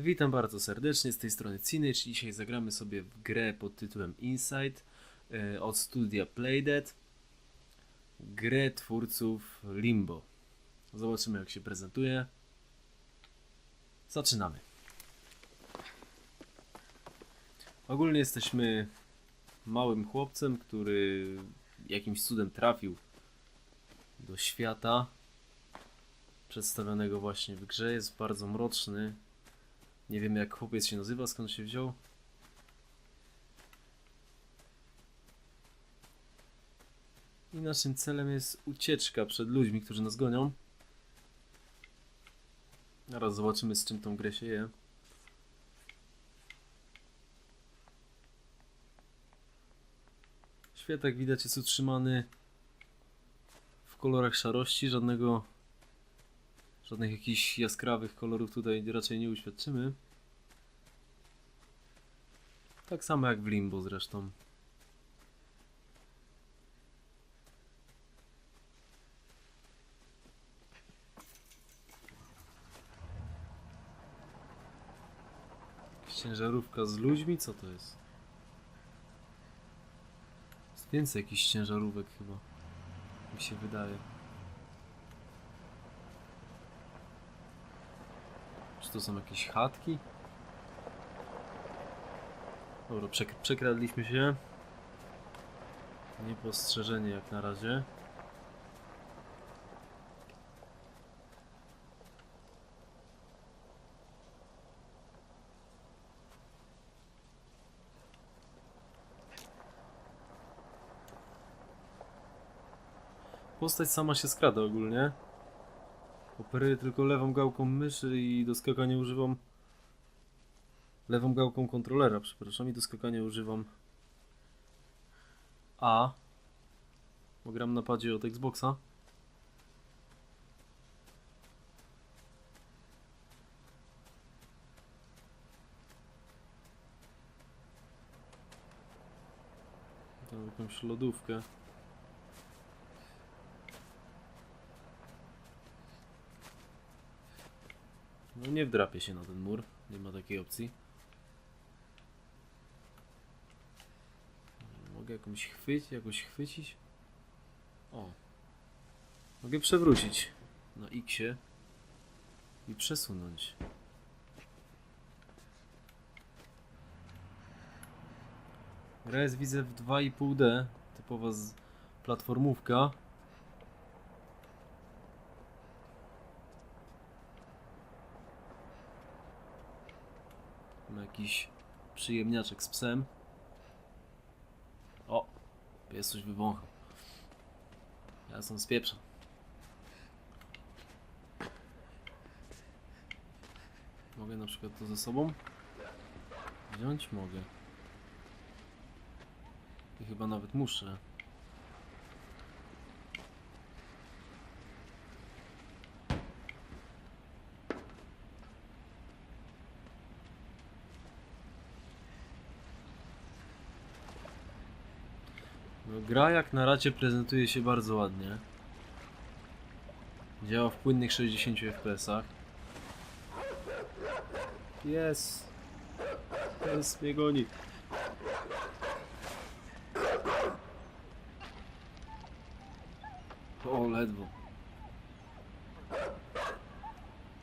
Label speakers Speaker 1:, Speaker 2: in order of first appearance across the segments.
Speaker 1: Witam bardzo serdecznie, z tej strony Cinycz. Dzisiaj zagramy sobie w grę pod tytułem Inside e, od studia Playdead. Grę twórców Limbo. Zobaczymy jak się prezentuje. Zaczynamy. Ogólnie jesteśmy małym chłopcem, który jakimś cudem trafił do świata przedstawionego właśnie w grze. Jest bardzo mroczny, nie wiem jak chłopiec się nazywa, skąd się wziął. I naszym celem jest ucieczka przed ludźmi, którzy nas gonią. Zaraz zobaczymy z czym tą grę się je. Świat jak widać jest utrzymany w kolorach szarości, żadnego Żadnych jakichś jaskrawych kolorów tutaj raczej nie uświadczymy. Tak samo jak w Limbo zresztą. Ciężarówka z ludźmi? Co to jest? Jest więcej jakichś ciężarówek chyba. Mi się wydaje. Czy to są jakieś chatki? Dobra, przek przekradliśmy się. Niepostrzeżenie jak na razie. Postać sama się skrada ogólnie. Operuję tylko lewą gałką myszy i do skakania używam lewą gałką kontrolera, przepraszam, i do skakania używam A. Bo gram na padzie od Xboxa. Tam jakąś lodówkę. No nie wdrapię się na ten mur, nie ma takiej opcji. Mogę jakąś chwyć, jakoś chwycić? O. Mogę przewrócić na X i przesunąć. Gra jest widzę w 2,5D, typowa platformówka. Jakiś przyjemniaczek z psem. O! Pies coś wywąchał. Ja są z pieprza. Mogę na przykład to ze sobą wziąć? Mogę. I chyba nawet muszę. Gra jak na razie prezentuje się bardzo ładnie. Działa w płynnych 60 fps. Jest. Jest mnie goni. O, ledwo.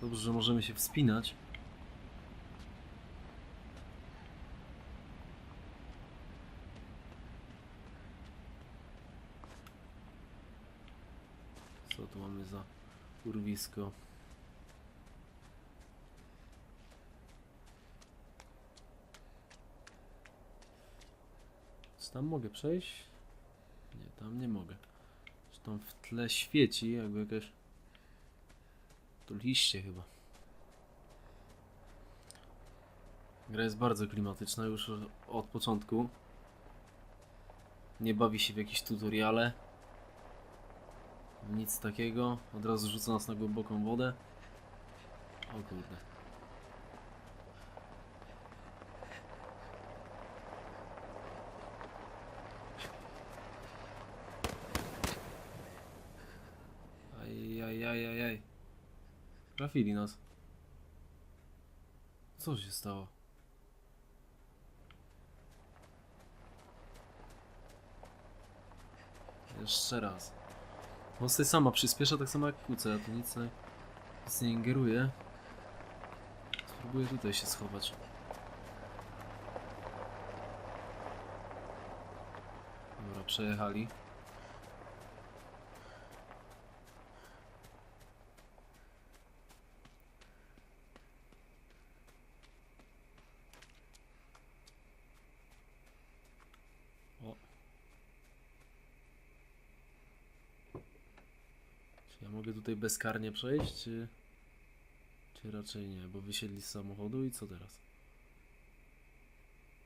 Speaker 1: Dobrze, że możemy się wspinać. Co tu mamy za urwisko? Czy tam mogę przejść? Nie, tam nie mogę. Czy tam w tle świeci jakby jakaś... To liście chyba. Gra jest bardzo klimatyczna już od początku. Nie bawi się w jakieś tutoriale. Nic takiego. Od razu rzuca nas na głęboką wodę. O kurde. Ajajajajaj. Trafili nas. Co się stało? Jeszcze raz. Mosty sama przyspiesza tak samo jak kuca, ja tu nic nie, nic nie ingeruję. Spróbuję tutaj się schować. Dobra, przejechali. O. Czy ja mogę tutaj bezkarnie przejść, czy... Czy raczej nie, bo wysiedli z samochodu i co teraz?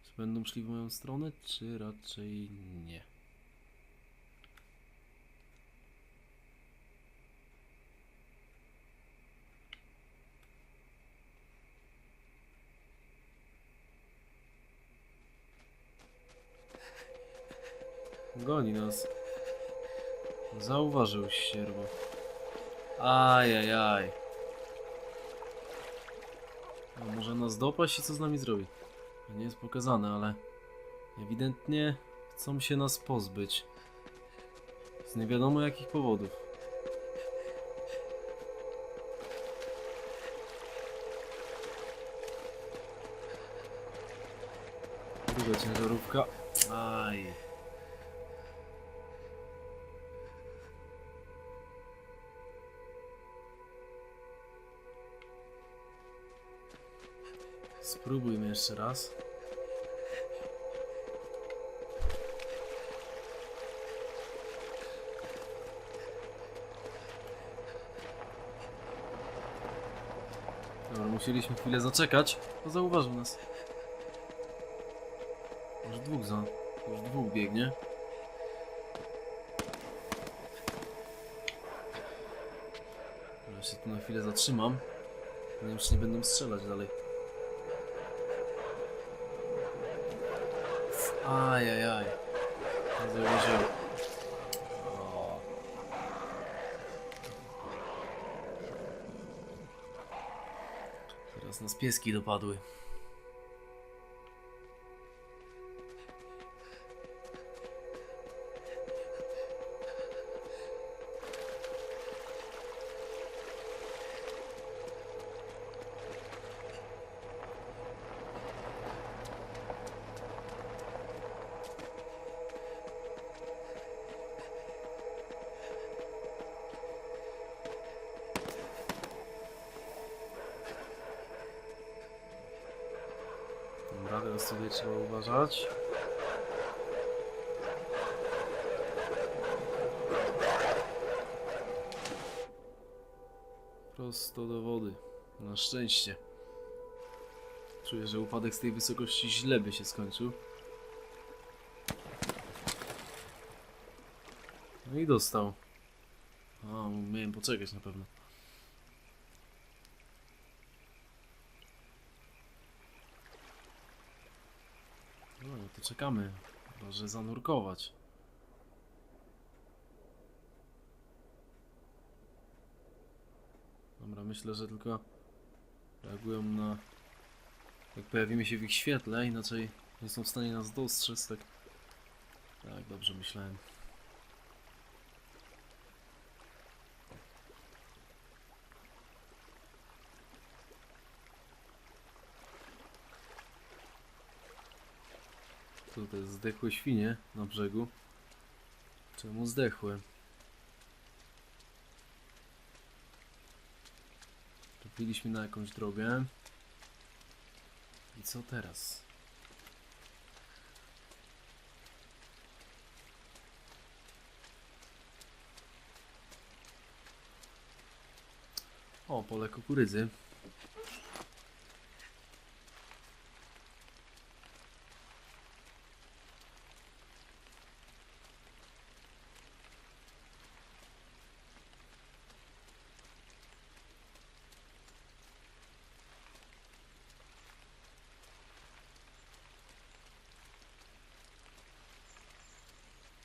Speaker 1: Czy będą szli w moją stronę, czy raczej nie? Goni nas. Zauważył sierwo. Ajajaj. A może nas dopaść i co z nami zrobi? Nie jest pokazane, ale ewidentnie chcą się nas pozbyć. Z nie wiadomo jakich powodów. Druga ciężarówka. Aj. Spróbujmy jeszcze raz. Dobra, musieliśmy chwilę zaczekać, bo zauważył nas. Już dwóch za... Już dwóch biegnie. Ja się tu na chwilę zatrzymam. Nie wiem, nie będą strzelać dalej. Ajajaj. Zauważyłem. Teraz nas pieski dopadły. Tutaj trzeba uważać. Prosto do wody. Na szczęście. Czuję, że upadek z tej wysokości źle by się skończył. No i dostał. A, miałem poczekać na pewno. No, to czekamy. Może zanurkować. Dobra, myślę, że tylko reagują na... Jak pojawimy się w ich świetle, inaczej nie są w stanie nas dostrzec, tak... Tak, dobrze myślałem. To jest? Zdechłe świnie na brzegu? Czemu zdechłe? Trafiliśmy na jakąś drogę. I co teraz? O, pole kukurydzy.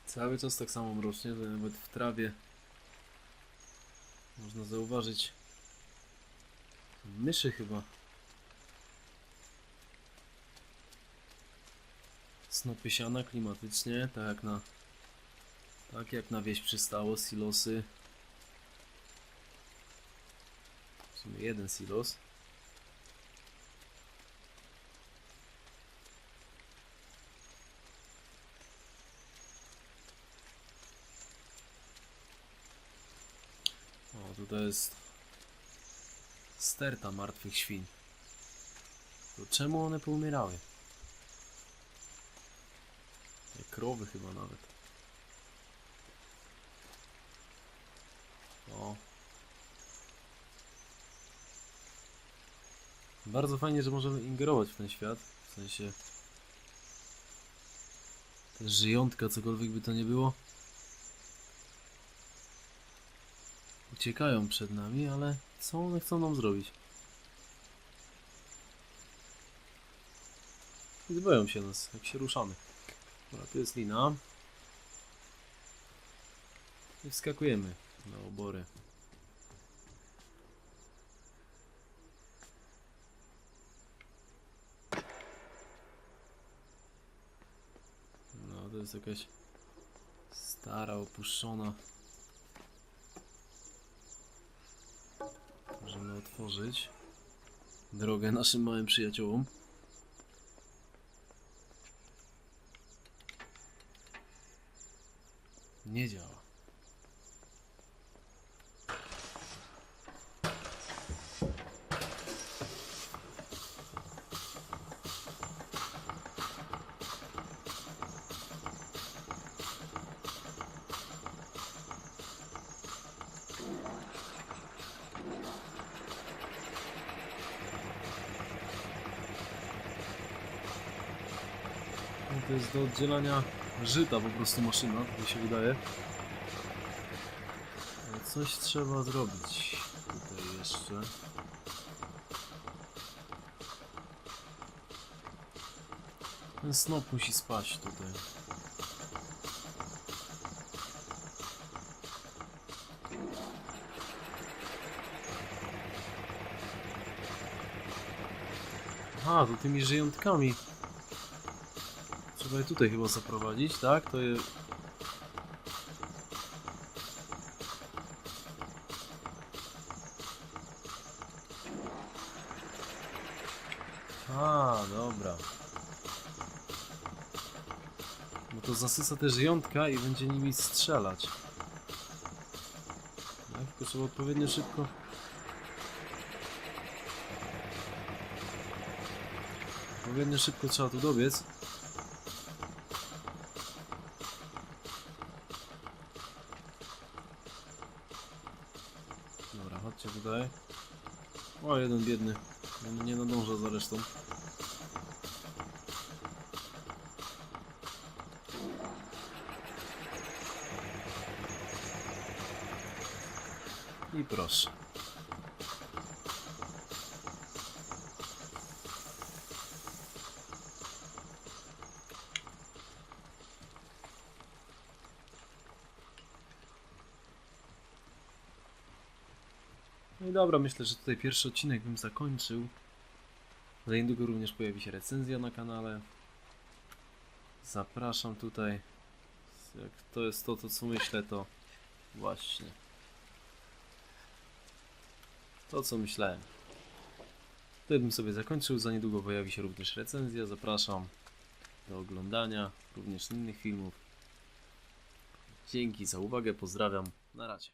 Speaker 1: Cały czas tak samo mrocznie, że nawet w trawie można zauważyć myszy chyba. Snopy siana klimatycznie, tak jak na tak jak na wieś przystało, silosy. W sumie jeden silos. O, tutaj jest sterta martwych świń. To czemu one poumierały? Jak krowy chyba nawet. O. Bardzo fajnie, że możemy ingerować w ten świat. W sensie te żyjątka, cokolwiek by to nie było. Uciekają przed nami, ale co one chcą nam zrobić? I boją się nas, jak się ruszamy. Dobra, tu jest lina. I wskakujemy na obory. No, to jest jakaś stara, opuszczona. Możemy otworzyć drogę naszym małym przyjaciołom. Nie działa. No To jest do oddzielania żyta po prostu maszyna, tak mi się wydaje. Coś trzeba zrobić tutaj jeszcze. Ten snop musi spaść tutaj. Aha, to tymi żyjątkami. Trzeba je tutaj chyba zaprowadzić, tak? To je... A, dobra. Bo to zasysa te żyjątka i będzie nimi strzelać. Tak, tylko trzeba odpowiednio szybko... Odpowiednio szybko trzeba tu dobiec. Dobra, chodźcie tutaj. O, jeden biedny. Nie- Nie nadąża za resztą. I proszę. No i dobra, myślę, że tutaj pierwszy odcinek bym zakończył. Za niedługo również pojawi się recenzja na kanale. Zapraszam tutaj. Jak to jest to, to co myślę, to właśnie to, co myślałem. Tutaj bym sobie zakończył. Za niedługo pojawi się również recenzja. Zapraszam do oglądania również innych filmów. Dzięki za uwagę, pozdrawiam. Na razie.